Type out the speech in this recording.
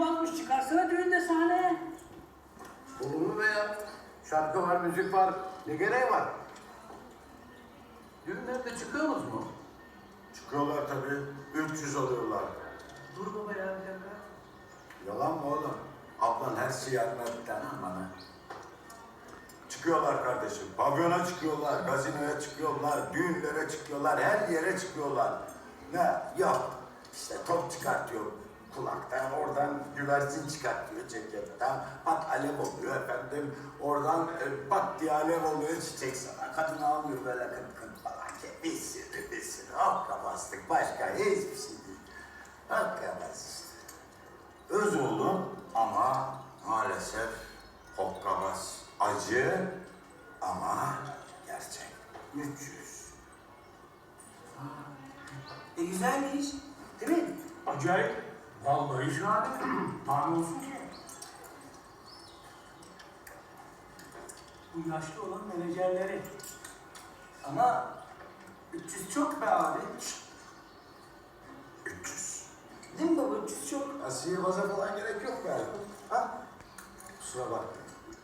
varmış çıkarsana düğünde sahneye. Olur mu be ya? Şarkı var, müzik var. Ne gereği var? Düğünlerde çıkıyorsunuz mu? Çıkıyorlar tabii. 300 alıyorlar. Dur baba ya bir dakika. Yalan mı oğlum? Ablan her şeyi anlattı bana. Çıkıyorlar kardeşim. Pavyona çıkıyorlar, gazinoya çıkıyorlar, düğünlere çıkıyorlar, her yere çıkıyorlar. Ne? Yok. İşte top çıkartıyor kulaktan, oradan güvercin çıkartıyor ceketten. Bak alev oluyor efendim. Oradan e, bak diye alev oluyor çiçek sana. Kadın ağlıyor böyle kıt kıt falan. Bir sürü bir sürü hokkabazlık. Başka hiçbir şey değil. Hokkabaz işte. Öz oğlum ama maalesef hokkabaz. Acı ama gerçek. 300. E güzelmiş. Değil mi? Acayip. Vallahi şahane. Tane olsun ki. Bu yaşlı olan menajerleri. Ama 300 çok be abi. 300. Değil mi baba 300 çok? Asiye baza falan gerek yok be. Ha? Kusura bakma.